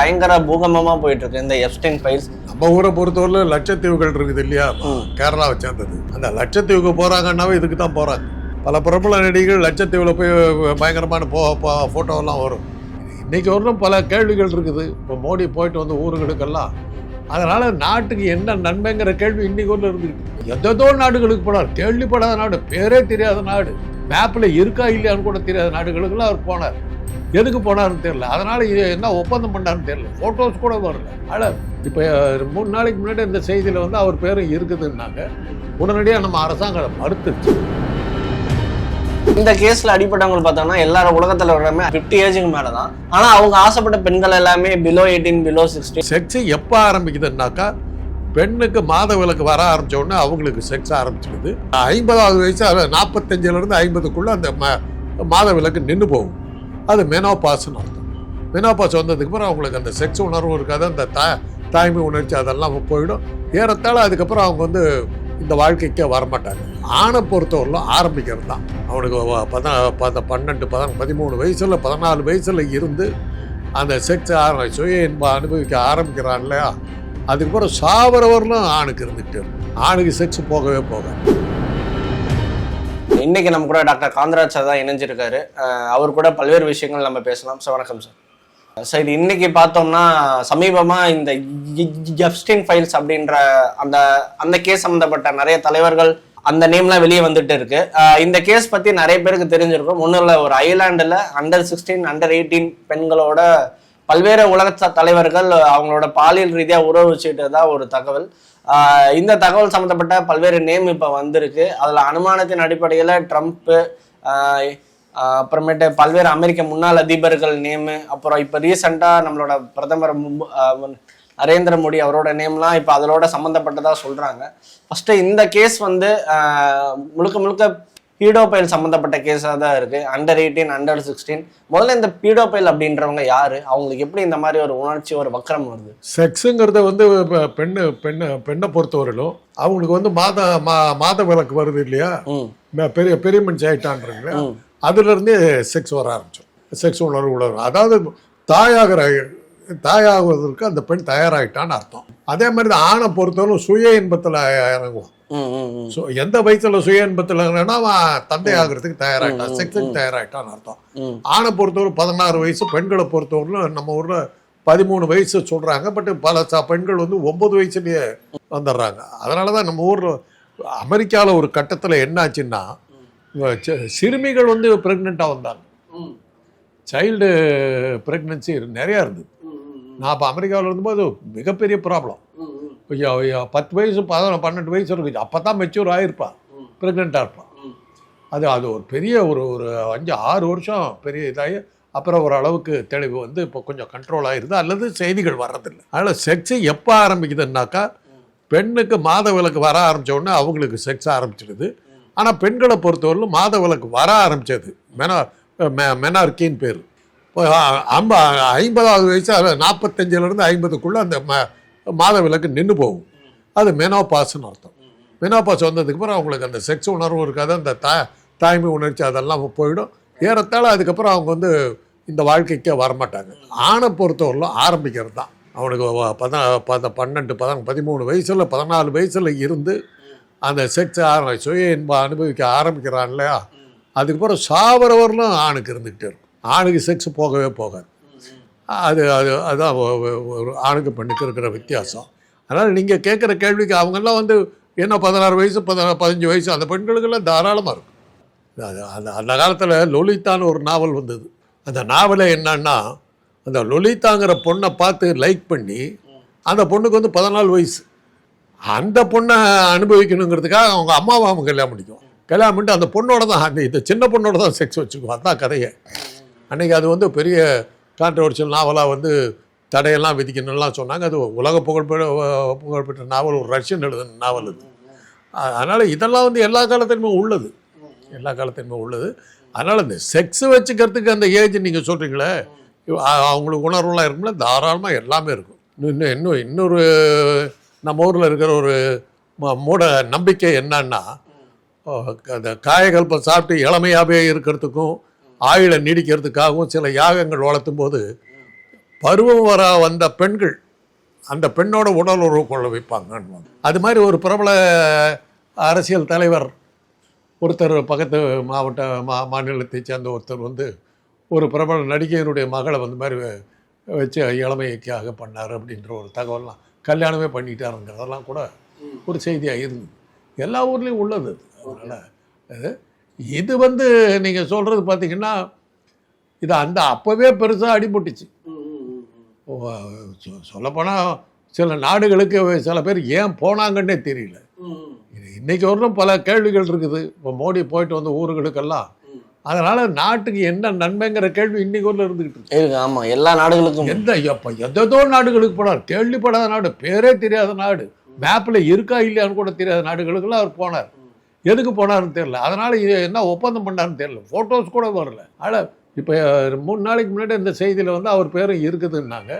பயங்கர பூகம்பமா போயிட்டு இருக்கு இந்த எப்ஸ்டைன் ஃபைல்ஸ் நம்ம ஊரை பொறுத்தவரை லட்சத்தீவுகள் இருக்குது இல்லையா? கேரளாவை சேர்ந்தது. அந்த லட்சத்தீவுக்கு போறாங்கன்னாவே இதுக்கு தான் போறாங்க. பல பிரபல நடிகைகள் லட்சத்தீவில் போய் பயங்கரமான போ ஃபோட்டோவெல்லாம் வரும். இன்னைக்கு வரலும் பல கேள்விகள் இருக்குது. இப்போ மோடி போயிட்டு வந்து ஊருகளுக்கெல்லாம் அதனால நாட்டுக்கு என்ன நன்மைங்கிற கேள்வி இன்னைக்கு இருந்துருக்கு. எதோ நாடுகளுக்கு போனார். கேள்விப்படாத நாடு. பேரே தெரியாத நாடு. மேப்பில் இருக்கா இல்லையான்னு கூட தெரியாத நாடுகளுக்குலாம் அவர் போனார். எதுக்கு போனாருன்னு தெரியல. அதனால இது என்ன ஒப்பந்தம் பண்ணாருன்னு தெரியல. ஃபோட்டோஸ் கூட வரல. ஆனால் இப்போ மூணு நாளைக்கு முன்னாடி இந்த செய்தியில் வந்து அவர் பேரும் இருக்குதுன்னாங்க. உடனடியாக நம்ம அரசாங்கம் மறுத்துச்சு இந்த கேஸ்ல அடிப்பட்டவங்க பார்த்தோம்னா எல்லாரும் உலகத்துல எல்லாமே பிப்டி ஏஜுக்கு மேல தான் ஆனா அவங்க ஆசைப்பட்ட பெண்கள் எல்லாமே below eighteen below sixty sex எப்போ ஆரம்பிக்குதுன்னாக்கா பெண்ணுக்கு மாத விலக்கு வர ஆரம்பிச்ச உடனே அவங்களுக்கு செக்ஸ் ஆரம்பிச்சிடுது ஐம்பதாவது வயசு அது நாற்பத்தஞ்சிலேருந்து ஐம்பதுக்குள்ளே அந்த ம மாத விலக்கு நின்று போகும். அது மெனோபாஸ்னு அர்த்தம். மெனோபாஸ் வந்ததுக்கு அப்புறம் அவங்களுக்கு அந்த செக்ஸ் உணர்வும் இருக்காது அந்த தா தாய்மை உணர்ச்சி அதெல்லாம் போயிடும். ஏறத்தாழ அதுக்கப்புறம் அவங்க வந்து இந்த வாழ்க்கைக்கே வரமாட்டாங்க. ஆணை பொறுத்தவரையிலும் ஆரம்பிக்கிறது தான். அவனுக்கு பத பன்னெண்டு பத பதிமூணு வயசில் பதினாலு வயசில் இருந்து அந்த செக்ஸ் ஆர சுய இன்பம் அனுபவிக்க ஆரம்பிக்கிறான் இல்லையா? அதுக்கப்புறம் சாவரவர்களும் ஆணுக்கு இருந்துட்டு இருக்கும். ஆணுக்கு செக்ஸ் போகவே போக இன்னைக்கு நம்ம கூட டாக்டர் காந்தராஜ் சார் தான் இணைஞ்சிருக்காரு. அவர் கூட பல்வேறு விஷயங்கள் நம்ம பேசலாம். சார் வணக்கம் சார். சரி இன்னைக்கு பார்த்தோம்னா சமீபமா இந்த ஜப்ஸ்டின் ஃபைல்ஸ் அப்படின்ற அந்த அந்த கேஸ் சம்பந்தப்பட்ட நிறைய தலைவர்கள் அந்த நேம்லாம் வெளியே வந்துட்டு இருக்கு. இந்த கேஸ் பத்தி நிறைய பேருக்கு தெரிஞ்சிருக்கும். ஒன்றும் இல்லை ஒரு ஐலாண்டில் அண்டர் சிக்ஸ்டீன் அண்டர் எயிட்டீன் பெண்களோட பல்வேறு உலக தலைவர்கள் அவங்களோட பாலியல் ரீதியாக உறவு வச்சுட்டதா ஒரு தகவல். இந்த தகவல் சம்மந்தப்பட்ட பல்வேறு நேம் இப்போ வந்திருக்கு. அதில் அனுமானத்தின் அடிப்படையில் ட்ரம்ப்பு அப்புறமேட்டு பல்வேறு அமெரிக்க முன்னாள் அதிபர்கள் நேமு அப்புறம் இப்போ ரீசெண்டாக நம்மளோட பிரதமர் நரேந்திர மோடி அவரோட நேம்லாம் இப்போ அதோட சம்மந்தப்பட்டதா சொல்கிறாங்க ஃபஸ்ட்டு இந்த கேஸ் வந்து முழுக்க முழுக்க பீடோபைல் சம்மந்தப்பட்ட கேஸாக தான் இருக்குது அண்டர் எயிட்டீன் அண்டர் சிக்ஸ்டீன் முதல்ல இந்த பீடோபைல் அப்படின்றவங்க யாரு? அவங்களுக்கு எப்படி இந்த மாதிரி ஒரு உணர்ச்சி ஒரு வக்கரம் வருது? செக்ஸுங்கிறத வந்து பெண்ணு பெண்ணு பெண்ணை பொறுத்தவரையிலும் அவங்களுக்கு வந்து மாத மா மாத விலக்கு வருது இல்லையா? பெரிய பெரிய மனுஷன் ஆயிட்டான்றீங்களா. அதுலேருந்தே செக்ஸ் வர ஆரம்பிச்சோம் செக்ஸ் உணர்வு உணர்வு அதாவது தாயாகிற தாயாகுவதற்கு அந்த பெண் தயாராகிட்டான்னு அர்த்தம். அதே மாதிரி தான் ஆணை பொறுத்தவரை சுய இன்பத்தில் இறங்குவோம் ஸோ எந்த வயசுல சுய இன்பத்தில் இறங்கினா அவன் தந்தை ஆகிறதுக்கு தயாராகிட்டான் செக்ஸுக்கு தயாராகிட்டான்னு அர்த்தம். ஆணை பொறுத்தவரை பதினாறு வயசு பெண்களை பொறுத்தவரையிலும் நம்ம ஊரில் பதிமூணு வயசு சொல்கிறாங்க பட் பல ச பெண்கள் வந்து ஒன்பது வயசுலேயே வந்துடுறாங்க. அதனால தான் நம்ம ஊரில் அமெரிக்காவில் ஒரு கட்டத்தில் என்னாச்சுன்னா சிறுமிகள் வந்து ப்ரெக்னெண்ட்டாக வந்தாங்க. சைல்டு ப்ரெக்னென்சி நிறையா இருந்தது. நான் அப்போ அமெரிக்காவில் இருந்தபோது மிகப்பெரிய ப்ராப்ளம் பத்து வயசு பதின பன்னெண்டு வயசு இருக்குது அப்போ தான் மெச்சூர் ஆகிருப்பா ம். ப்ரெக்னெண்ட்டாக இருப்பான். அது அது ஒரு பெரிய ஒரு ஒரு அஞ்சு ஆறு வருஷம் பெரிய இதாகி அப்புறம் ஒரு அளவுக்கு தெளிவு வந்து இப்போ கொஞ்சம் கண்ட்ரோல் ஆயிருது. அல்லது செய்திகள் வர்றதில்லை. அதனால் செக்ஸு எப்போ ஆரம்பிக்குதுன்னாக்கா பெண்ணுக்கு மாத விலக்கு வர ஆரம்பிச்ச உடனே அவங்களுக்கு செக்ஸ் ஆரம்பிச்சிடுது. ஆனால் பெண்களை பொறுத்தவரையிலும் மாத விளக்கு வர ஆரம்பித்தது மெனா மெனார்கின்னு பேர். இப்போ ஐம்ப ஐம்பதாவது வயசு நாற்பத்தஞ்சிலேருந்து ஐம்பதுக்குள்ளே அந்த ம மாத விளக்கு நின்று போகும். அது மெனோபாஸ்னு அர்த்தம். மெனோபாஸ் பாஸ் வந்ததுக்கப்புறம் அவங்களுக்கு அந்த செக்ஸ் உணர்வும் இருக்காது அந்த தா தாய்மை உணர்ச்சி அதெல்லாம் போயிடும். ஏறத்தாழ அதுக்கப்புறம் அவங்க வந்து இந்த வாழ்க்கைக்கே வரமாட்டாங்க. ஆணை பொறுத்தவரையிலும் ஆரம்பிக்கிறது தான் அவனுக்கு பத பத பன்னெண்டு பத பதிமூணு வயசில் பதினாலு வயசில் இருந்து அந்த செக்ஸ் ஆர சுய இன்பம் அனுபவிக்க ஆரம்பிக்கிறான் இல்லையா? அதுக்கப்புறம் சாவரவர்களும் ஆணுக்கு இருந்துக்கிட்டே இருக்கும். ஆணுக்கு செக்ஸ் போகவே போகாது. அது அது அதுதான் ஒரு ஆணுக்கு பெண்ணுக்கு இருக்கிற வித்தியாசம். அதனால் நீங்கள் கேட்குற கேள்விக்கு அவங்கெல்லாம் வந்து என்ன பதினாறு வயசு பதினா பதினஞ்சு வயசு அந்த பெண்களுக்கெல்லாம் தாராளமாக இருக்கும். அது அந்த அந்த காலத்தில் லொலித்தான்னு ஒரு நாவல் வந்தது. அந்த நாவலே என்னன்னா அந்த லொலிதாங்கிற பொண்ணை பார்த்து லைக் பண்ணி அந்த பொண்ணுக்கு வந்து பதினாலு வயசு. அந்த பொண்ணை அனுபவிக்கணுங்கிறதுக்காக அவங்க அம்மாவை அவங்க கல்யாணம் பண்ணிக்கும் கல்யாணம் பண்ணிட்டு அந்த பொண்ணோட தான் அந்த இந்த சின்ன பொண்ணோட தான் செக்ஸ் வச்சுக்குவோம் அதான் கதையை. அன்றைக்கி அது வந்து பெரிய கான்ட்ரவர்ஷியல் நாவலாக வந்து தடையெல்லாம் விதிக்கணும்லாம் சொன்னாங்க. அது உலக புகழ்பெற்ற புகழ்பெற்ற நாவல் ஒரு ரஷ்யன் எழுதின நாவல் அது. அதனால் இதெல்லாம் வந்து எல்லா காலத்திலுமே உள்ளது. எல்லா காலத்திலுமே உள்ளது. அதனால் இந்த செக்ஸ் வச்சுக்கிறதுக்கு அந்த ஏஜ் நீங்கள் சொல்கிறீங்களே அவங்களுக்கு உணர்வுலாம் இருக்கும்ல தாராளமாக எல்லாமே இருக்கும். இன்னும் இன்னும் இன்னும் இன்னொரு நம்ம ஊரில் இருக்கிற ஒரு ம- மூட நம்பிக்கை என்னன்னா அந்த காயகல்பம் சாப்பிட்டு இளமையாகவே இருக்கிறதுக்கும் ஆயுளை நீடிக்கிறதுக்காகவும் சில யாகங்கள் வளர்த்தும் போது பருவம் வர வந்த பெண்கள் அந்த பெண்ணோட உடல் உறவு கொள்ள வைப்பாங்க அது மாதிரி ஒரு பிரபல அரசியல் தலைவர் ஒருத்தர் பக்கத்து மாவட்ட மா மாநிலத்தை சேர்ந்த ஒருத்தர் வந்து ஒரு பிரபல நடிகையினுடைய மகளை வந்து மாதிரி வச்சு இளமைக்காக பண்ணார் அப்படின்ற ஒரு தகவல்லாம். கல்யாணமே பண்ணிட்டாருங்கிறதெல்லாம் கூட ஒரு செய்தியாக இருந்தது எல்லா ஊர்லேயும் உள்ளது. அதனால் அது இது வந்து நீங்கள் சொல்கிறது பார்த்தீங்கன்னா இது அந்த அப்போவே பெருசாக அடிபட்டுச்சு. சொல்லப்போனால் சில நாடுகளுக்கு சில பேர் ஏன் போனாங்கன்னே தெரியல. இன்னைக்கு வரலும் பல கேள்விகள் இருக்குது. இப்போ மோடி போயிட்டு வந்த ஊர்களுக்கெல்லாம் அதனால் நாட்டுக்கு என்ன நன்மைங்கிற கேள்வி இன்னைக்கு வரலும் இருந்துக்கிட்டு இருக்கு. இருக்கு ஆமா. எல்லா நாடுகளுக்கும். எந்த எப்போ எதோ நாடுகளுக்கு போனார். கேள்விப்படாத நாடு பேரே தெரியாத நாடு. மேப்பில் இருக்கா இல்லையான்னு கூட தெரியாத நாடுகளுக்கெல்லாம் அவர் போனார். எதுக்கு போனாருன்னு தெரியல. அதனால் இது என்ன ஒப்பந்தம் பண்ணாருன்னு தெரியல. ஃபோட்டோஸ் கூட வரல. ஆனால் இப்போ மூணு நாளைக்கு முன்னாடி இந்த செய்தியில் வந்து அவர் பேரும் இருக்குதுன்னாங்க.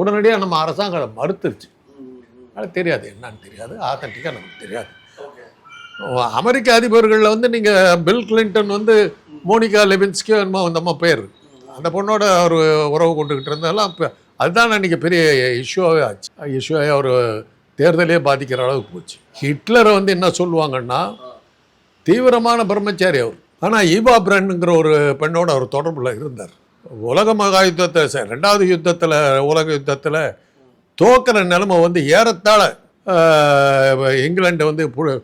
உடனடியாக நம்ம அரசாங்கம் மறுத்துருச்சு. அது தெரியாது. என்னன்னு தெரியாது. ஆத்தன்டிக்காக நமக்கு தெரியாது. அமெரிக்க அதிபர்களில் வந்து நீங்கள் பில் கிளின்டன் வந்து மோனிகா லெபின்ஸ்கியோ என்னமோ அந்த அம்மா பேர். அந்த பொண்ணோட ஒரு உறவு கொண்டுகிட்டு இருந்ததெல்லாம் இப்போ அதுதான் அன்றைக்கி பெரிய இஷ்யூவாகவே ஆச்சு. இஷ்யூவாகவே ஒரு தேர்தலே பாதிக்கிற அளவுக்கு போச்சு. ஹிட்லரை வந்து என்ன சொல்லுவாங்கன்னா தீவிரமான பிரம்மச்சாரி அவர். ஆனால் ஈவா பிரண்ணுங்கிற ஒரு பெண்ணோட அவர் தொடர்பில் இருந்தார். உலக மகா யுத்தத்தை ரெண்டாவது யுத்தத்தில் உலக யுத்தத்தில் தோக்கிற நிலைமை வந்து ஏறத்தாழ இங்கிலாண்டை வந்து பு-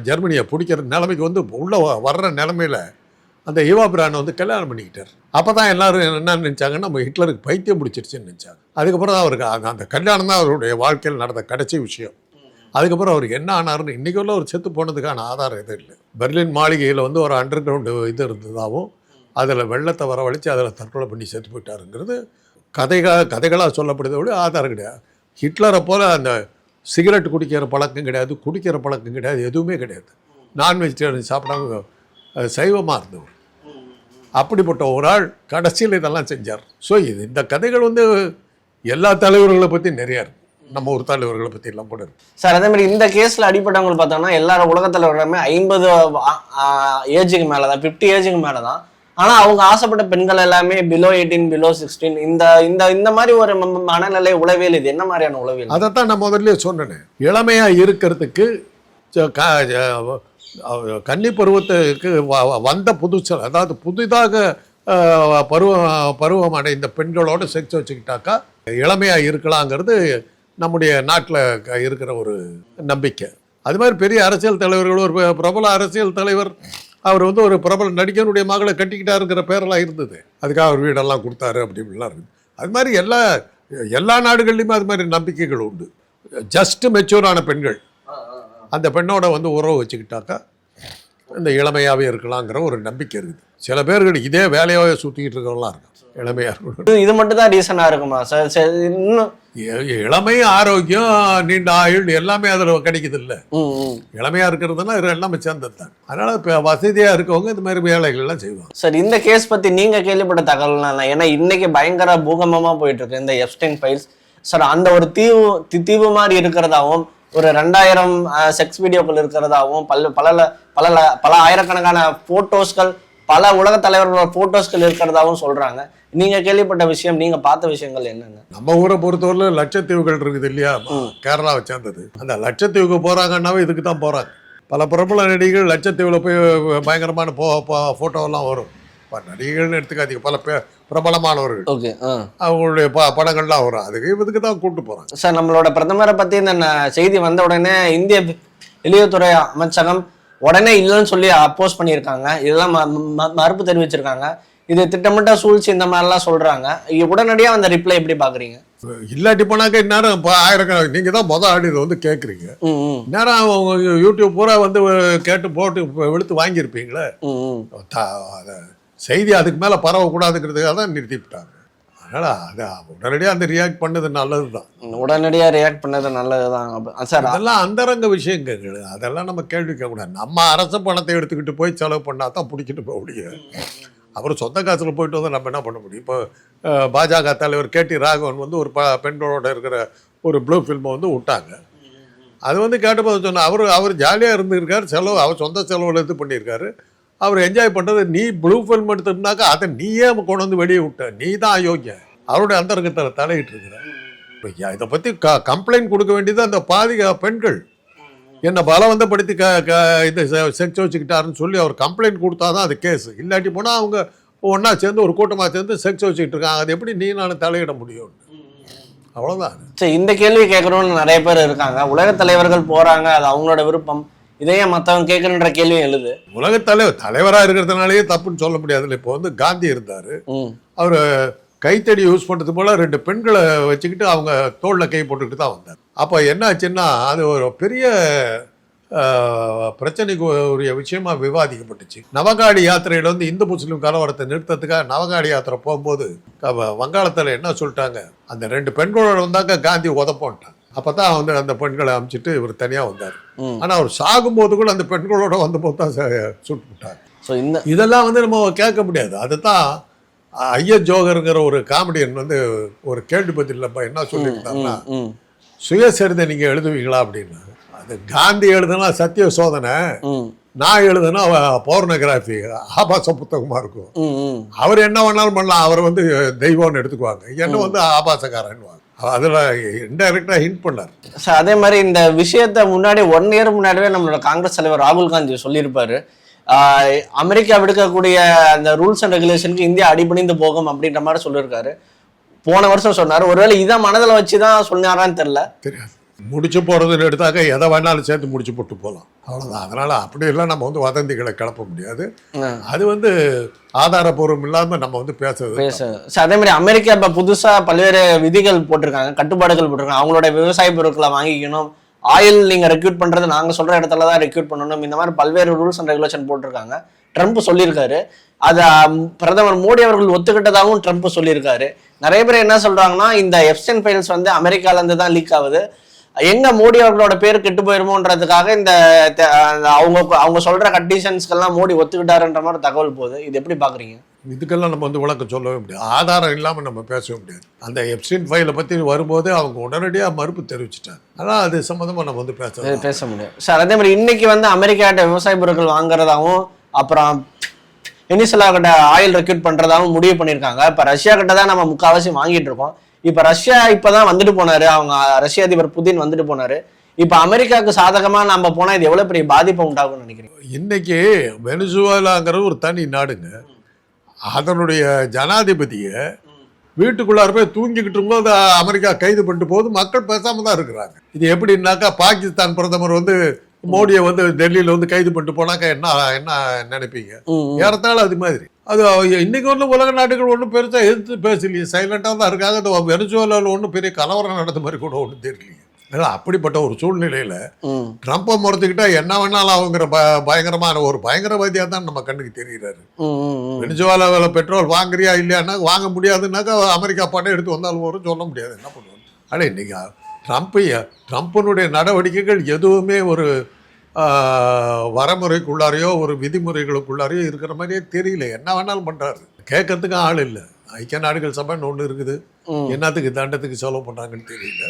ஜெர்மனியை பிடிக்கிற நிலைமைக்கு வந்து உள்ளே வர்ற நிலமையில் அந்த ஈவா பிரான் வந்து கல்யாணம் பண்ணிக்கிட்டார். அப்போ தான் எல்லாரும் என்ன நினச்சாங்கன்னா நம்ம ஹிட்லருக்கு பைத்தியம் பிடிச்சிருச்சுன்னு நினச்சாங்க. அதுக்கப்புறம் தான் அவருக்கு அந்த- அந்த கல்யாணம் தான் அவருடைய வாழ்க்கையில் நடந்த கடைசி விஷயம். அதுக்கப்புறம் அவருக்கு என்ன ஆனாருன்னு இன்றைக்கி உள்ள ஒரு செத்து போனதுக்கான ஆதாரம் எதுவும் இல்லை. பெர்லின் மாளிகையில் வந்து ஒரு அண்டர் கிரவுண்டு இது இருந்ததாகவும் அதில் வெள்ளத்தை வரவழைச்சு அதில் தற்கொலை பண்ணி செத்து போயிட்டாருங்கிறது கதைகளாக கதைகளாக சொல்லப்படுறதை விட ஆதாரம் கிடையாது. ஹிட்லரை போல் அந்த சிகரெட் குடிக்கிற பழக்கம் கிடையாது குடிக்கிற பழக்கம் கிடையாது எதுவுமே கிடையாது. நான் வெஜிடேரியன் சாப்பிடாம சைவமாக இருந்தவர். அப்படிப்பட்ட ஒரு ஆள் கடைசியில் இதெல்லாம் செஞ்சார். ஸோ இது இந்த கதைகள் வந்து எல்லா தலைவர்களை பற்றி நிறையா இருக்கு. நம்ம ஒரு தலைவர்களை பற்றி எல்லாம் கூட இருக்கு. சார் அதே மாதிரி இந்த கேஸ்ல அடிப்பட்டவங்க பார்த்தோம்னா எல்லாரும் உலகத்துல எல்லாமே ஐம்பது ஏஜுக்கு மேலதான் பிப்டி ஏஜுக்கு மேலதான். ஆனா அவங்க ஆசைப்பட்ட பெண்கள் எல்லாமே பிலோ எயிட்டீன் பிலோ சிக்ஸ்டீன் இந்த இந்த இந்த மாதிரி ஒரு மனநிலை உளவியல் இது என்ன மாதிரியான உளவியல்? அதைத்தான் நான் முதல்ல சொன்னேன். இளமையாக இருக்கிறதுக்கு கன்னி பருவத்துக்கு வ- வ- வந்த புதுசில் அதாவது புதிதாக பருவம் பருவம் அடைந்த பெண்களோட செக்ஸ் வச்சுக்கிட்டாக்கா இளமையாக இருக்கலாங்கிறது நம்முடைய நாட்டில் இருக்கிற ஒரு நம்பிக்கை. அது மாதிரி பெரிய அரசியல் தலைவர்கள் ஒரு ப- பிரபல அரசியல் தலைவர் அவர் வந்து ஒரு பிரபல நடிகனுடைய மகளை கட்டிக்கிட்டாருங்கிற பேரெல்லாம் இருந்தது. அதுக்காக அவர் வீடெல்லாம் கொடுத்தாரு அப்படி இப்படிலாம் இருக்குது அது மாதிரி எல்லா எல்லா நாடுகள்லையுமே அது மாதிரி நம்பிக்கைகள் உண்டு. ஜஸ்ட் மெச்சூரான பெண்கள். அந்த பெண்ணோட வந்து உறவு வச்சுக்கிட்டாக்கா இந்த இளமையாகவே இருக்கலாங்கிற ஒரு நம்பிக்கை இருக்குது. சில பேர்கள் இதே வேலையாகவே சுற்றிக்கிட்டு இருக்கிறவங்களாம் இருக்காங்க. இளமையாக இருக்கணும். இது- மட்டும் தான் ரீசனா இருக்குமா? சார் இன்னும் இளமை ஆரோக்கியம் நீண்ட ஆயுள் எல்லாமே அதில் கிடைக்குது இல்லை. இளமையாக இருக்கிறதுனா இது எல்லாமே சேர்ந்தது தான் அதனால் இப்போ வசதியாக இருக்கவங்க இந்த மாதிரி வேலைகள்லாம் செய்வாங்க. சார் இந்த கேஸ் பத்தி நீங்க கேள்விப்பட்ட தகவல்னா? ஏன்னா இன்னைக்கு பயங்கர பூகம்பமா போயிட்டு இருக்கு இந்த எப்ஸ்டைன் ஃபைல்ஸ் சார் அந்த ஒரு தீவு தி- தீவு மாதிரி இருக்கிறதாவும் ஒரு ரெண்டாயிரம் செக்ஸ் வீடியோக்கள் இருக்கிறதாவும் பல பல பல பல ஆயிரக்கணக்கான போட்டோஸ்கள் பல உலக தலைவர்களோட போட்டோஸ்கள் இருக்கிறதாவும் சொல்றாங்க. நீங்க கேள்விப்பட்ட விஷயம் நீங்க பார்த்த விஷயங்கள் என்னென்ன? நம்ம ஊரை பொறுத்தவரை லட்சத்தீவுகள் இருக்குது இல்லையா? கேரளாவை சேர்ந்தது. அந்த லட்சத்தீவுக்கு போகிறாங்கன்னாவே இதுக்கு தான் போகிறாங்க பல பிரபல நடிகைகள் லட்சத்தீவில் போய் பயங்கரமான போ ஃபோட்டோவெல்லாம் வரும். இப்போ நடிகைகள்னு எடுத்துக்காதீங்க. பல பே பிரபலமானவர்கள். ஓகே அவங்களுடைய ப படங்கள்லாம் வரும். அதுக்கு இதுக்கு தான் கூப்பிட்டு போகிறாங்க சார் நம்மளோட பிரதமரை பத்தி இந்த செய்தி வந்த உடனே இந்திய வெளியுறவுத்துறை அமைச்சகம் உடனே இல்லைன்னு சொல்லி அப்போஸ் பண்ணியிருக்காங்க. இதெல்லாம் மறுப்பு தெரிவிச்சிருக்காங்க. இது திட்டமிட்ட சூழ்ச்சி இந்த மாதிரிலாம் சொல்றாங்க. இ- உடனடியா அந்த ரிப்ளை எப்படி பாக்குறீங்க? இல்லாட்டி போனாக்க இந்நேரம் இப்போ ஆயிரக்கணக்கு நீங்கள் தான் மொதல் ஆடி இதை வந்து கேட்குறீங்க ம் ம். இந்நேரம் அவங்க யூடியூப் பூரா வந்து கேட்டு போட்டு வெளுத்து வாங்கியிருப்பீங்களே? செய்தி அதுக்கு மேலே பரவக்கூடாதுங்கிறதுக்காக தான் நிறுத்திவிட்டாங்க. அதனால் அது உடனடியாக அந்த ரியாக்ட் பண்ணது நல்லது தான் உடனடியா ரியாக்ட் பண்ணது நல்லதுதான். அப்ப- சார் அதெல்லாம் அந்தரங்க விஷயங்கள். அதெல்லாம் நம்ம கேள்வி கேட்கக்கூடாது நம்ம அரசு பணத்தை எடுத்துக்கிட்டு போய் செலவு பண்ணால் தான் பிடிக்கிட்டு போக முடியும். அப்புறம் சொந்த காசில் போயிட்டு வந்து நம்ம என்ன பண்ண முடியும்? இப்போ பாஜக தலைவர் கேடி ராகவன் வந்து ஒரு ப பெண்களோட இருக்கிற ஒரு ப்ளூ ஃபில்மை வந்து விட்டாங்க. அது வந்து கேட்டபோது சொன்ன அவர் அவர் ஜாலியாக இருந்திருக்காரு செலவு அவர் சொந்த செலவில் இது பண்ணியிருக்காரு. அவர் என்ஜாய் பண்ணுறது நீ ப்ளூ ஃபில்ம் எடுத்திருந்தாக்கா அதை நீயே கொண்டு வந்து வெளியே விட்ட. நீ தான் அயோக்கிய அவருடைய அந்தரங்கத்தில் தலையிட்டு இருக்கிற இப்போ இதை பற்றி க கம்ப்ளைண்ட் கொடுக்க வேண்டியது அந்த பாதி பெண்கள். என்னை பலவந்தப்படுத்தி க க இது செக்ஸ் வச்சுக்கிட்டாருன்னு சொல்லி அவர் கம்ப்ளைண்ட் கொடுத்தா தான் அது கேஸ் இல்லாட்டி போனால் அவங்க ஒன்றா சேர்ந்து ஒரு கூட்டமாக சேர்ந்து செக்ஸ் வச்சுக்கிட்டு இருக்காங்க. அது எப்படி நீ நான் தலையிட முடியும்? அவ்வளோதான் சரி இந்த கேள்வி கேட்குறோன்னு நிறைய பேர் இருக்காங்க. உலக தலைவர்கள் போகிறாங்க அது அவங்களோட விருப்பம். இதையே மத்தவங்க கேட்கணுன்ற கேள்வியும் எழுது. உலகத் தலைவர் தலைவராக இருக்கிறதுனாலேயே தப்புன்னு சொல்ல முடியாதுல்ல. இப்போ வந்து காந்தி இருந்தார். அவர் கைத்தடி யூஸ் பண்ணுறது போல் ரெண்டு பெண்களை வச்சுக்கிட்டு அவங்க தோளில் கை போட்டுக்கிட்டு தான் வந்தார். அப்போ என்ன ஆச்சுன்னா அது ஒரு பெரிய பிரச்சனைக்கு உரிய விஷயமா விவாதிக்கப்பட்டுச்சு. நவகாடி யாத்திரையில் வந்து இந்து முஸ்லீம் கலவரத்தை நிறுத்தத்துக்காக நவகாடி யாத்திரை போகும்போது வங்காளத்தில் என்ன சொல்லிட்டாங்க? அந்த ரெண்டு பெண்களோட வந்தாக்க காந்தி உதப்போன்ட்டாங்க. அப்போ தான் வந்து அந்த பெண்களை அமுச்சிட்டு இவர் தனியாக வந்தார். ஆனால் அவர் சாகும்போது கூட அந்த பெண்களோட வந்தபோது தான் சுட்டு விட்டார் ஸோ இந்த இதெல்லாம் வந்து நம்ம கேட்க முடியாது. அதுதான் ஐய ஜோகருங்கிற ஒரு காமெடியன் வந்து ஒரு கேள்வி பதில் என்ன சொல்லியிருந்தாங்கன்னா சுயசரிதை நீங்க எழுதுவீங்களா அப்படின்னு. அது காந்தி எழுதுனா சத்திய சோதனை நான் எழுதுனா பௌர்ணகிராஃபி ஆபாச புத்தகமா இருக்கும். அவர் என்ன வேணாலும் பண்ணலாம். அவர் வந்து தெய்வம்னு எடுத்துக்குவாங்க. என்ன வந்து ஆபாசக்காரன்னுவாங்க அதில் இன்டைரக்டாக ஹிண்ட் பண்ணார். சார் அதே மாதிரி இந்த விஷயத்த முன்னாடி ஒன் இயர் முன்னாடியே நம்மளோட காங்கிரஸ் தலைவர் ராகுல் காந்தி சொல்லியிருப்பாரு. அமெரிக்கா விடுக்கக்கூடிய அந்த ரூல்ஸ் அண்ட் ரெகுலேஷனுக்கு இந்தியா அடிபணிந்து போகும் அப்படின்ற மாதிரி சொல்லியிருக்காரு. போன வருஷம் சொன்னார். ஒருவேளை இதை மனதில் வச்சு தான் சொன்னாரான்னு தெரில தெரியாது. முடிச்சு போகிறதுன்னு எடுத்தாக்க எதை வேணாலும் சேர்த்து முடிச்சு போட்டு போகலாம் அவ்வளோதான் அதனால் அப்படியெல்லாம் நம்ம வந்து வதந்திகளை கிளப்ப முடியாது. அது வந்து ஆதாரபூர்வம் இல்லாமல் நம்ம வந்து பேசுறது பேச சார் அதே மாதிரி அமெரிக்கா இப்போ புதுசாக பல்வேறு விதிகள் போட்டிருக்காங்க கட்டுப்பாடுகள் போட்டிருக்காங்க. அவங்களோட விவசாய பொருட்களை வாங்கிக்கணும். ஆயில் நீங்க ரெக்யூட் பண்றது நாங்க சொல்ற இடத்துல தான் ரெக்யூட் பண்ணணும். இந்த மாதிரி பல்வேறு ரூல்ஸ் அண்ட் ரெகுலேஷன் போட்டிருக்காங்க. ட்ரம்ப் சொல்லியிருக்காரு. அதை பிரதமர் மோடி அவர்கள் ஒத்துக்கிட்டதாகவும் ட்ரம்ப் சொல்லியிருக்காரு. நிறைய பேர் என்ன சொல்றாங்கன்னா இந்த எஃப்சன் ஃபைல்ஸ் வந்து அமெரிக்கால இருந்து தான் லீக் ஆகுது. எங்க மோடி அவர்களோட பேர் கெட்டு போயிருமோன்றதுக்காக இந்த அவங்க அவங்க சொல்ற கண்டிஷன்ஸ்க்கெல்லாம் மோடி ஒத்துக்கிட்டாருன்ற மாதிரி தகவல் போகுது. இது எப்படி பாக்குறீங்க? இதுக்கெல்லாம் நம்ம வந்து விளக்கம் சொல்லவே முடியாது. ஆதாரம் இல்லாமல் நம்ம பேசவே முடியாது. அந்த எப்சின் ஃபைலை பற்றி வரும்போது அவங்க உடனடியாக மறுப்பு தெரிவிச்சிட்டாங்க. ஆனால் அது சம்மந்தமாக நம்ம வந்து பேச பேச முடியும் சார் அதே மாதிரி இன்னைக்கு வந்து அமெரிக்காட்ட விவசாய பொருட்கள் வாங்குறதாவும் அப்புறம் வெனிசுலா கிட்ட ஆயில் ரெக்யூட் பண்றதாவும் முடிவு பண்ணியிருக்காங்க. இப்ப ரஷ்யா கிட்ட தான் நம்ம முக்காவாசி வாங்கிட்டு இருக்கோம். இப்ப ரஷ்யா இப்பதான் வந்துட்டு போனாரு. அவங்க ரஷ்ய அதிபர் புதின் வந்துட்டு போனாரு. இப்ப அமெரிக்காவுக்கு சாதகமா நம்ம போனா இது எவ்வளவு பெரிய பாதிப்பை உண்டாகும்னு நினைக்கிறேன் இன்னைக்கு வெனிசுவேலாங்கிறது ஒரு தனி நாடுங்க. அதனுடைய ஜனாதிபதியை வீட்டுக்குள்ளார போய் தூங்கிக்கிட்டு இருக்கும்போது அமெரிக்கா கைது பண்ணிட்டு போது மக்கள் பேசாம தான் இருக்கிறாங்க. இது எப்படின்னாக்கா பாகிஸ்தான் பிரதமர் வந்து மோடியை வந்து டெல்லியில வந்து கைது பண்ணிட்டு போனாக்கா என்ன என்ன நினைப்பீங்க? ஏறத்தாழ அது மாதிரி. அது இன்னைக்கு ஒன்றும் உலக நாடுகள் ஒன்றும் பெருசாக எதிர்த்து பேசலையே. சைலண்டாக தான் இருக்காங்க. அந்த வெனிசுவேலாவில் ஒன்றும் பெரிய கலவரம் நடந்த மாதிரி கூட ஒன்றும் தெரியலையே. ஏன்னா அப்படிப்பட்ட ஒரு சூழ்நிலையில் ட்ரம்ப்பை முறைத்துக்கிட்டா என்ன வேணாலும் அவங்கிற ப பயங்கரமான ஒரு பயங்கரவாதியாக தான் நம்ம கண்ணுக்கு தெரிகிறாரு. வெனிசுவேலாவில் பெட்ரோல் வாங்குறியா இல்லையானா வாங்க முடியாதுன்னாக்கா அமெரிக்கா படம் எடுத்து வந்தாலும் வரும் சொல்ல முடியாது. என்ன பண்ணுவோம்? ஆனால் இன்னைக்கு ட்ரம்ப் ட்ரம்ப்பினுடைய நடவடிக்கைகள் எதுவுமே ஒரு வரமுறைக்குள்ளாரையோ ஒரு விதிமுறைகளுக்குள்ளாரையோ இருக்கிற மாதிரியே தெரியல. என்ன வேணாலும் பண்ணுறாரு கேட்கறதுக்கு ஆள் இல்லை. ஐக்கிய நாடுகள் சபைன்னு ஒன்று இருக்குது. என்னத்துக்கு தண்டத்துக்கு செலவு பண்ணுறாங்கன்னு தெரியல.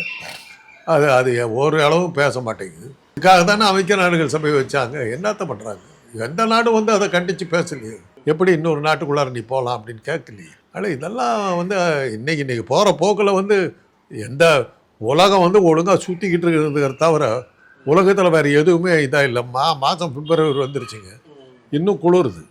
அது அது ஒரு அளவும் பேச மாட்டேங்குது. இதுக்காக தானே ஐக்கிய நாடுகள் சபை வச்சாங்க. என்னத்த பண்ணுறாங்க எந்த நாடும் வந்து அதை கண்டித்து பேசலையே? எப்படி இன்னொரு நாட்டுக்குள்ளார நீ போகலாம் அப்படின்னு கேட்கலையே? ஆனால் இதெல்லாம் வந்து இன்னைக்கு இன்னைக்கு போகிற போக்கில் வந்து எந்த உலகம் வந்து ஒழுங்காக சுற்றிக்கிட்டு இருக்கிறதுக்கு தவிர உலகத்தில் வேறு எதுவுமே இதாக இல்லை. மா மாதம் பிப்ரவரி வந்துருச்சுங்க. இன்னும் குளிருது.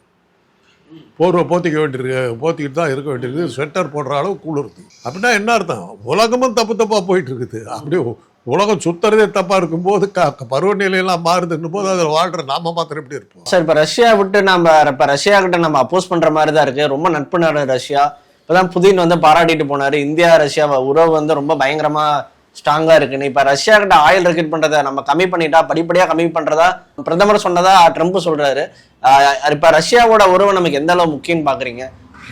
போர்வை போத்திக்க வேண்டியிருக்கு போத்திக்கிட்டு தான் இருக்க வேண்டியிருக்கு. ஸ்வெட்டர் போடுற அளவு குளிருது. அப்படின்னா என்ன அர்த்தம்? உலகமும் தப்பு தப்பாக போயிட்டு இருக்குது அப்படியே உலகம் சுத்துறதே தப்பாக இருக்கும்போது க க- பருவநிலையெல்லாம் மாறுதுன்னு போது அதில் வாழ்கிற நாம மாத்திரம் எப்படி இருப்போம்? சார் இப்போ ரஷ்யா விட்டு நம்ம இப்போ ரஷ்யா கிட்ட நம்ம அப்போஸ் பண்ணுற மாதிரி தான் இருக்கு. ரொம்ப நட்பு நாடு ரஷ்யா. இப்போதான் புதின் வந்து பாராட்டிட்டு போனாரு. இந்தியா ரஷ்யா உறவு வந்து ரொம்ப பயங்கரமாக ஸ்ட்ராங்கா இருக்குன்னு இப்ப ரஷ்யா கிட்ட ஆயில் ரெக்ரூட் பண்றதை நம்ம கம்மி பண்ணிட்டா படிப்படியா கம்மி பண்றதா பிரதமர் சொன்னதா ட்ரம்ப் சொல்றாரு. ஆஹ் இப்ப ரஷ்யாவோட உறவு நமக்கு எந்த அளவு முக்கியம்னு பாக்குறீங்க?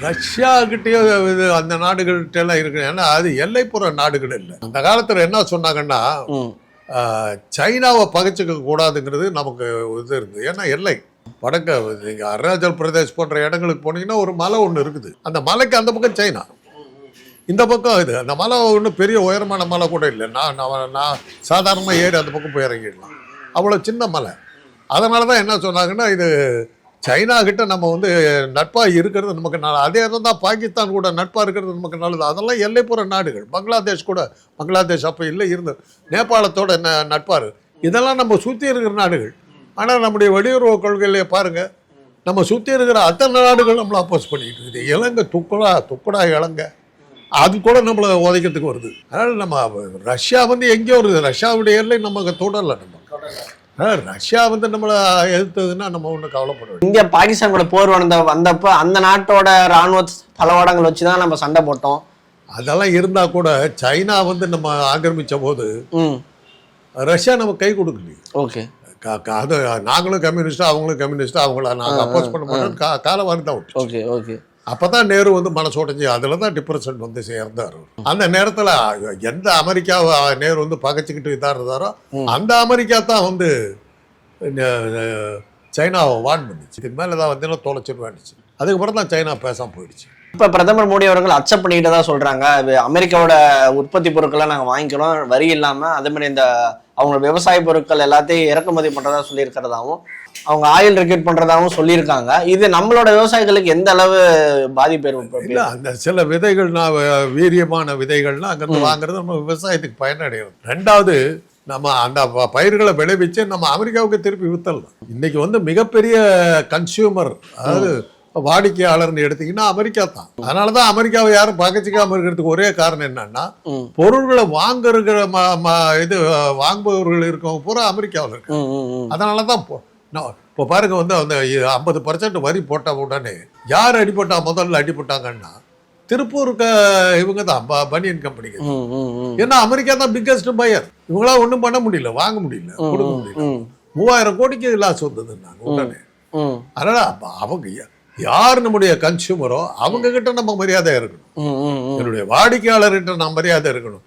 ரஷ்யா கிட்டேயோ இது அந்த நாடுகள்கிட்ட எல்லாம் இருக்கு. ஏன்னா அது எல்லைப்புற நாடுகள் இல்லை. அந்த காலத்தில் என்ன சொன்னாங்கன்னா சைனாவை பகைச்சிக்க கூடாதுங்கிறது நமக்கு இது இருந்தது ஏன்னா எல்லை. வடக்க அருணாச்சல் பிரதேஷ் போன்ற இடங்களுக்கு போனீங்கன்னா ஒரு மலை ஒன்று இருக்குது. அந்த மலைக்கு அந்த பக்கம் சைனா. இந்த பக்கம் இது. அந்த மலை ஒன்றும் பெரிய உயரமான மலை கூட இல்லை. நான் நான் நான் சாதாரணமாக ஏறி அந்த பக்கம் போய் இறங்கிடலாம். அவ்வளோ சின்ன மலை. அதனால தான் என்ன சொன்னாங்கன்னா இது சைனா கிட்ட நம்ம வந்து நட்பாக இருக்கிறது நமக்கு நல்லது அதே தான் பாகிஸ்தான் கூட நட்பாக இருக்கிறது நமக்கு நல்லது. அதெல்லாம் எல்லைப்புற நாடுகள். பங்களாதேஷ் கூட பங்களாதேஷ் அப்போ இல்லை இருந்தது நேபாளத்தோட ந நட்பார். இதெல்லாம் நம்ம சுற்றி இருக்கிற நாடுகள். ஆனால் நம்முடைய வெளியுறவு கொள்கையிலே பாருங்கள் நம்ம சுற்றி இருக்கிற அத்தனை நாடுகள் நம்மளை அப்போஸ் பண்ணிக்கிட்டு இருக்குது. இலங்கை துக்குடா துக்குடா இலங்கை. அது கூட நம்மளை உதைக்கிறதுக்கு வருது. அதனால் நம்ம ரஷ்யா வந்து எங்கேயோ வருது? ரஷ்யாவுடைய எல்லை நமக்கு தொடரல நம்ம. ரஷ்யா வந்து நம்மளை எதிர்த்ததுன்னா நம்ம ஒன்றும் கவலைப்பட இந்தியா பாகிஸ்தான் கூட போர் வந்த வந்தப்ப அந்த நாட்டோட ராணுவ தளவாடங்கள் வச்சு தான் நம்ம சண்டை போட்டோம். அதெல்லாம் இருந்தால் கூட சைனா வந்து நம்ம ஆக்கிரமிச்ச போது ரஷ்யா நம்ம கை கொடுக்கலையே. ஓகே. அது நாங்களும் கம்யூனிஸ்ட் அவங்களும் கம்யூனிஸ்ட் அவங்கள நாங்கள் அப்போஸ் பண்ண மாட்டோம் கா காலவாரி தான் விட்டு ஓகே ஓகே. அப்போ தான் நேரு வந்து மனசு உடைஞ்சு அதில் தான் டிப்ரெஷன் வந்து சேர்ந்தார் அந்த நேரத்தில் எந்த அமெரிக்காவை நேரு வந்து பகைச்சிக்கிட்டு இதாக இருந்தாரோ அந்த அமெரிக்கா தான் வந்து சைனாவை வான் பண்ணிச்சு. இதுக்கு மேலே தான் வந்து தொலைச்சிருவான்னுச்சு அதுக்கப்புறம் தான் சைனா பேசாமல் போயிடுச்சு. இப்ப பிரதமர் மோடி அவர்கள் அக்செப்ட் பண்ணிட்டு தான் சொல்றாங்க. அது அமெரிக்காவோட உற்பத்தி பொருட்களை நாங்க வாங்கிக்கிறோம். வரி இல்லாம அதே மாதிரி இந்த அவங்க விவசாய பொருட்கள் எல்லாத்தையும் இறக்குமதி பண்றதா சொல்லியிருக்கிறதாவும் அவங்க ஆயில் ரெக்யூட் பண்றதாவும் சொல்லியிருக்காங்க. இது நம்மளோட விவசாயிகளுக்கு எந்த அளவு பாதிப்பு இல்லை ஏற்படும் அந்த சில விதைகள்னா வீரியமான விதைகள்லாம் அங்கேருந்து வாங்குறது நம்ம விவசாயத்துக்கு பயனடையும். ரெண்டாவது நம்ம அந்த பயிர்களை விளைவிச்சு நம்ம அமெரிக்காவுக்கு திருப்பி வித்தரலாம் இன்னைக்கு வந்து மிகப்பெரிய கன்சியூமர் அதாவது வாடிக்கையாளர்னு எடுத்தீங்கன்னா அமெரிக்கா தான். அதனால தான் அமெரிக்காவை யாரும் பகச்சிக்காம இருக்கிறதுக்கு ஒரே காரணம் என்னன்னா. பொருள்களை வாங்குற இது வாங்குபவர்கள் இருக்கவங்க பூரா அமெரிக்காவில் இருக்கு ம், ம், ம். அதனால தான் இப்போ பாருங்க வந்து அந்த ஐம்பது பர்சன்ட் வரி போட்ட உடனே யார் அடிபட்டா முதல்ல அடிபட்டாங்கன்னா திருப்பூர் க இவங்க தான் பனியன் ம். ஏன்னா அமெரிக்கா தான் பிக்கஸ்ட் பையர் இவங்களா ஒன்றும் பண்ண முடியல வாங்க முடியல கொடுக்க முடியல. மூவாயிரம் கோடிக்கு லாஸ் வந்ததுன்னாங்க உடனே. அதனால அவங்க யார் நம்முடைய கன்சியூமரோ அவங்க கிட்ட நம்ம மரியாதை இருக்கணும். என்னுடைய வாடிக்கையாளர்கிட்ட நான் மரியாதை இருக்கணும்.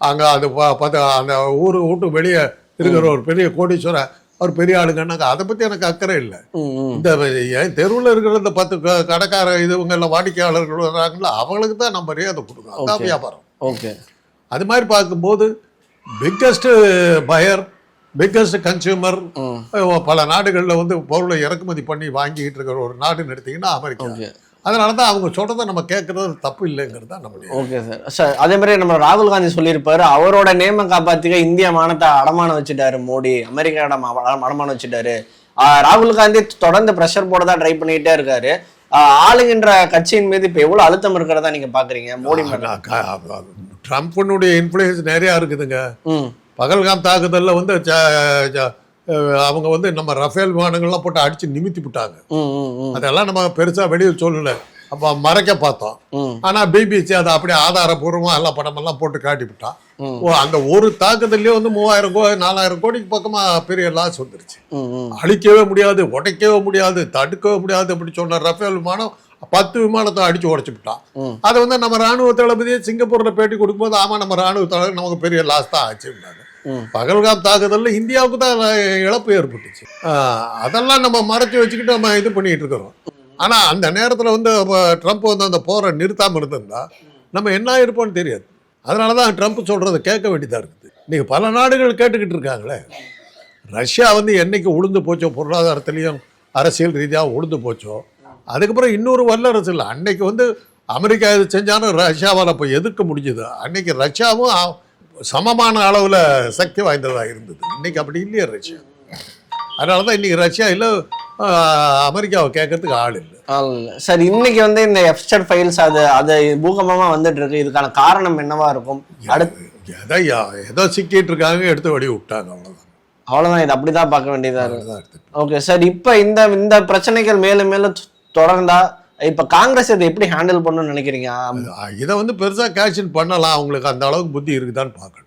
அங்க அது அந்த ஊரு விட்டு வெளியே இருக்கிற ஒரு பெரிய கோடீஸ்வரர் அவர் பெரிய ஆளுங்கன்னாக்க அதை பத்தி எனக்கு அக்கறை இல்லை. இந்த என் தெருவில் இருக்கிற இந்த பத்து க- கடைக்கார இதுவங்க எல்லாம் வாடிக்கையாளர்கள் வர்றாங்களோ அவங்களுக்கு தான் நம்ம மரியாதை கொடுக்கணும். அதான். வியாபாரம். ஓகே. அது மாதிரி பார்க்கும்போது பிக்கஸ்ட் பயர் பிக்கஸ்ட் கன்சியூமர். பல நாடுகளில் வந்து பொருளை இறக்குமதி பண்ணி வாங்கிட்டு இருக்கிற ஒரு நாடுன்னு எடுத்தீங்கன்னா அமெரிக்கா. அதனால தான் அவங்க சொல்றதை நம்ம கேட்கறது தப்பு இல்லைங்கிறது தான் நம்முடைய ஓகே சார் சார் அதே மாதிரி நம்ம ராகுல் காந்தி சொல்லியிருப்பாரு அவரோட நேம காப்பாத்திக்க இந்திய மானத்தை அடமானம் வச்சுட்டாரு மோடி அமெரிக்காவிடம் அட- அடமானம் வச்சுட்டாரு. ராகுல் காந்தி தொடர்ந்து ப்ரெஷர் போட தான் ட்ரை பண்ணிட்டே இருக்காரு. ஆஹ் ஆளுகின்ற கட்சியின் மீது இப்ப எவ்வளவு அழுத்தம் இருக்கிறதா நீங்க பாக்குறீங்க மோடி ட்ரம்ப்பினுடைய இன்ஃப்ளூயன்ஸ் நிறையா இருக்குதுங்க. பகல்காம் தாக்குதலில் வந்து அவங்க வந்து நம்ம ரஃபேல் விமானங்கள்லாம் போட்டு அடிச்சு நிமித்தி விட்டாங்க அதெல்லாம் நம்ம பெருசா வெளியில் சொல்லல. அப்போ மறைக்க பார்த்தோம். ஆனா பிபிசி அதை அப்படியே ஆதாரபூர்வமா எல்லாம் படமெல்லாம் போட்டு காட்டி விட்டான் அந்த ஒரு தாக்குதல்லே வந்து மூவாயிரம் கோ நாலாயிரம் கோடிக்கு பக்கமா பெரிய லாஸ் வந்துருச்சு. அழிக்கவே முடியாது உடைக்கவே முடியாது தடுக்கவே முடியாது அப்படி சொன்ன ரஃபேல் விமானம் பத்து விமானத்தை அடிச்சு உடைச்சு விட்டான். அதை வந்து நம்ம ராணுவ தளபதியே சிங்கப்பூர்ல பேட்டி கொடுக்கும்போது ஆமா நம்ம ராணுவ தளபதி நமக்கு பெரிய லாஸ் தான் ஆச்சுன்னாங்க. பகல்காம் தாக்குதலில் இந்தியாவுக்கு தான் இழப்பு ஏற்பட்டுச்சு. அதெல்லாம் நம்ம மறைச்சி வச்சுக்கிட்டு நம்ம இது பண்ணிகிட்டு இருக்கிறோம். ஆனால் அந்த நேரத்தில் வந்து ட்ரம்ப் வந்து அந்த போரை நிறுத்தாமல் இருந்திருந்தா நம்ம என்ன இருப்போம்னு தெரியாது. அதனால தான் ட்ரம்ப் சொல்கிறத கேட்க வேண்டியதாக இருக்குது. இன்றைக்கி பல நாடுகள் கேட்டுக்கிட்டு இருக்காங்களே. ரஷ்யா வந்து என்னைக்கு உளுந்து போச்சோ பொருளாதாரத்துலேயும் அரசியல் ரீதியாக உளுந்து போச்சோ அதுக்கப்புறம் இன்னொரு வல்லரசு இல்லை. அன்னைக்கு வந்து அமெரிக்கா இது செஞ்சாலும் ரஷ்யாவால் அப்போ எதிர்க்க முடிஞ்சுது. அன்னைக்கு ரஷ்யாவும் சமமான அளவில் சக்தி வாய்ந்ததாக இருந்தது. இன்னைக்கு அப்படி இல்லையே ரஷ்யா. அதனால தான் இன்னைக்கு ரஷ்யா இல்லை அமெரிக்காவை கேட்கறதுக்கு ஆள் இல்லை. சார் இன்னைக்கு வந்து இந்த எஃப்ஸ்டர் ஃபைல்ஸ் அது அது பூகம்பமா வந்துட்டு இருக்கு. இதுக்கான காரணம் என்னவா இருக்கும்? அடுத்து எதை ஏதோ சிக்கிட்டு இருக்காங்க எடுத்து வழி விட்டாங்க அவ்வளோதான் அவ்வளவுதான். இது அப்படிதான் பார்க்க வேண்டியதா இருக்கு. அவ்வளோதான் எடுத்து ஓகே சார் இப்போ இந்த இந்த பிரச்சனைகள் மேலும் மேலும் தொடர்ந்தா இப்ப காங்கிரஸ் இதை எப்படி ஹேண்டில் பண்ணணும்னு நினைக்கிறீங்க? இதை வந்து பெருசாக கேஷன் பண்ணலாம். அவங்களுக்கு அந்த அளவுக்கு புத்தி இருக்குதான்னு பார்க்கணும்.